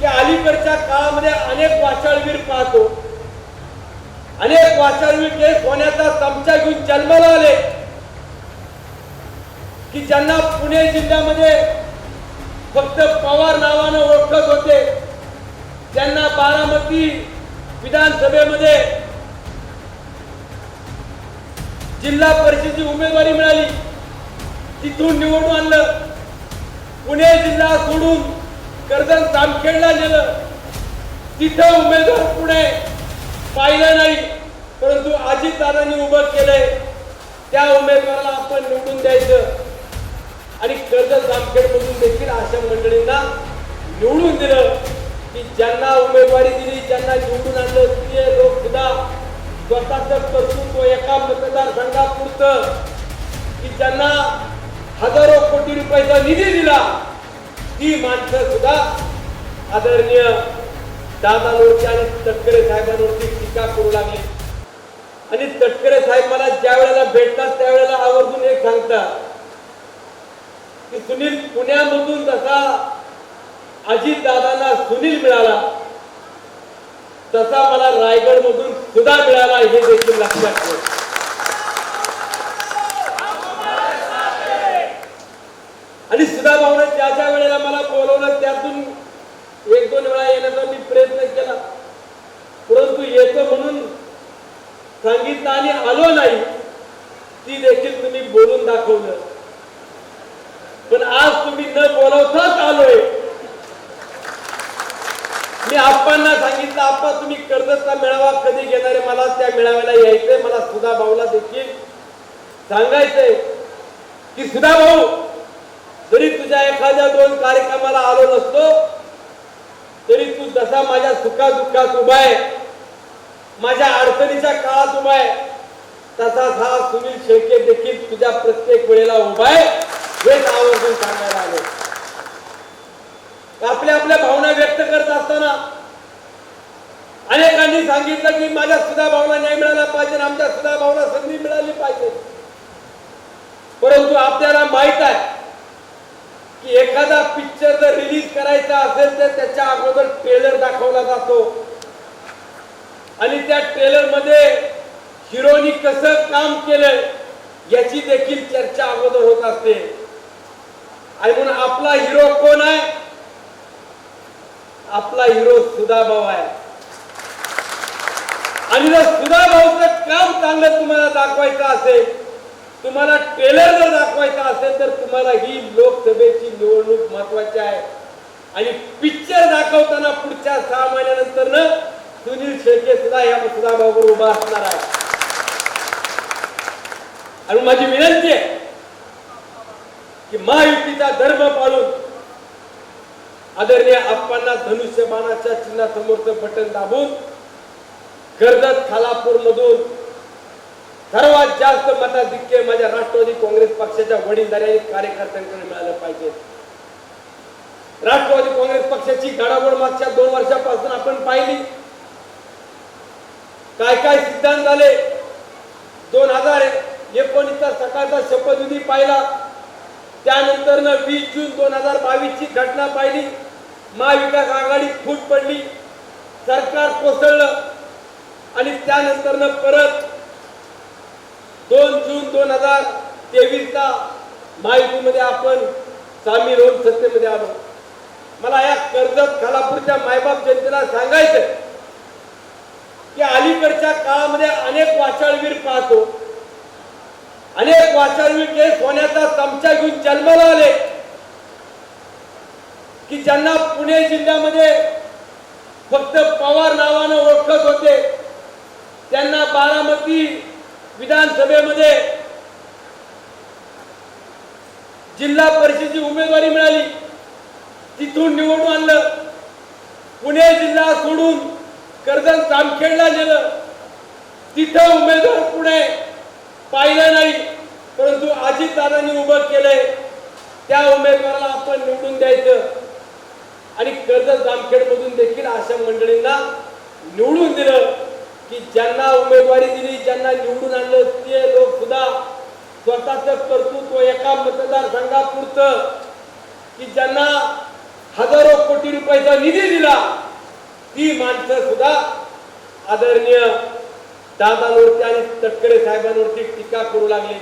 की अलीकडच्या काळामध्ये अनेक वाचाळवीर पाहतो. अनेक वाचाळवीर हे सोन्याचा चमचा घेऊन जन्माला आले. की ज्यांना पुणे जिल्ह्यामध्ये फक्त पवार नावानं ओळखत होते ज्यांना बारामती विधानसभेमध्ये जिल्हा परिषदेची उमेदवारी मिळाली तिथून निवडून आणलं. पुणे जिल्हा सोडून कर्जत जामखेडला गेलं. तिथं उमेदवार पुढे पाहिलं नाही परंतु अजितदादांनी उभं केलंय. त्या उमेदवाराला आपण निवडून द्यायचं. आणि कर्जत जामखेडमधून देखील अशा मंडळींना निवडून दिलं. की ज्यांना उमेदवारी दिली ज्यांना निवडून आणलं ते लोक सुद्धा स्वतःच कर्तृत्व एका मतदारसंघापुरतं. की ज्यांना हजारो कोटी रुपयाचा निधी दिला. ती माणसं सुद्धा आदरणीय दादांवरती आणि तटकरे साहेबांवरती टीका करू लागली. आणि तटकरे साहेब मला ज्या वेळेला भेटतात त्यावेळेला आवर्जून एक सांगतात की सुनील पुण्यामधून जसा अजित दादांना सुनील मिळाला तसा मला रायगड मधून सुद्धा मिळाला हे देखील लक्षात ठेव. आणि सुधा भाऊने ज्या वेळेला मला बोलवलं त्यातून एक दोन वेळा येण्याचा मी प्रयत्न केला. परंतु येतो म्हणून सांगितलं आणि आलो नाही ती देखील तुम्ही बोलून दाखवलं. पण आज तुम्ही न बोलवताच आलोय. मी आप्पांना सांगितलं आप्पा तुम्ही कर्जतचा मेळावा कधी घेणारे मला त्या मेळाव्याला यायचंय. मला सुधा भाऊला देखील सांगायचंय की सुधा भाऊ एखाद्या दोन कार्यक्रमाला आलो नसतो तरी तू जसा माझ्या सुखा दुःखात उभा आहे माझ्या अडचणीच्या काळात उभा आहे तसाच हा सुनील शेळके देखील तुझ्या प्रत्येक वेळेला उभा आहे हेच आवर्जून सांगायला आले. आपल्या आपल्या भावना व्यक्त करत असताना अनेकांनी सांगितलं की माझ्या सुद्धा भावना नाही मिळाला पाहिजे आमच्या सुद्धा भावना संधी मिळाली पाहिजे. परंतु आपल्याला माहीत आहे की एखादा पिक्चर जर रिलीज करायचा असेल तर त्याच्या अगोदर ट्रेलर दाखवला जातो. आणि त्या ट्रेलरमध्ये हिरोनी कसं काम केलं याची देखील चर्चा अगोदर होत असते. आणि म्हणून आपला हिरो कोण आहे? आपला हिरो सुधाभाऊ आहे. आणि जर सुधाभाऊचं काम चांगलं तुम्हाला दाखवायचं असेल तुम्हाला ट्रेलर जर दाखवायचा असेल तर तुम्हाला ही लोकसभेची निवडणूक महत्वाची आहे. आणि पिक्चर दाखवताना पुढच्या सहा महिन्यानंतर न सुनील शेळके सुद्धा या सुधाभाऊवर उभा असणार आहे. आणि माझी विनंती आहे की महायुतीचा धर्म पाळून आदरणीय आप्पांना धनुष्यबाणाच्या चिन्हासमोरचं बटन दाबून कर्जत खालापूर मधून सर्वात जास्त मताधिक्य माझ्या राष्ट्रवादी काँग्रेस पक्षाच्या वडीलधाऱ्या कार्यकर्त्यांकडे मिळालं पाहिजे. राष्ट्रवादी काँग्रेस पक्षाची घडामोड मागच्या दोन वर्षापासून आपण पाहिली. काय काय सिद्धांत झाले दोन हजार एकोणीसचा सकाळचा शपथविधी पाहिला. त्यानंतर वीस जून दोन हजार बावीस ची घटना पाहिली. महाविकास आघाडी फूट पडली. सरकार कोसळलं. आणि त्यानंतर परत जून दोन हजार तेवीसला आपण सामील होऊन सत्तेमध्ये आलो. मला या कर्जत खालापूरच्या मायबाप जनतेला सांगायचं की अलीकडच्या काळामध्ये अनेक वाचाळवीर पाहतो. अनेक वाचाळवीर हे सोन्याचा चमचा घेऊन जन्माला आले. की ज्यांना पुणे जिल्ह्यामध्ये फक्त पवार नावानं ओळखत होते त्यांना बारामती विधानसभेमध्ये जिल्हा परिषदेची उमेदवारी मिळाली. तिथून निवडून आणलं. पुणे जिल्हा सोडून कर्जत जामखेडला गेलं तिथं उमेदवार पुढे पाहिलं नाही परंतु अजितदादांनी उभं केलंय. त्या उमेदवाराला आपण निवडून द्यायचं. आणि कर्जत जामखेडमधून देखील अशा मंडळींना निवडून दिलं की ज्यांना उमेदवारी दिली ज्यांना निवडून आणलं ते लोक सुद्धा स्वतःच कर्तृत्व एका मतदारसंघापुरतं की ज्यांना हजारो कोटी रुपयाचा निधी दिला ती माणसं सुद्धा आदरणीय दादांवरती आणि तटकरे साहेबांवरती टीका करू लागली.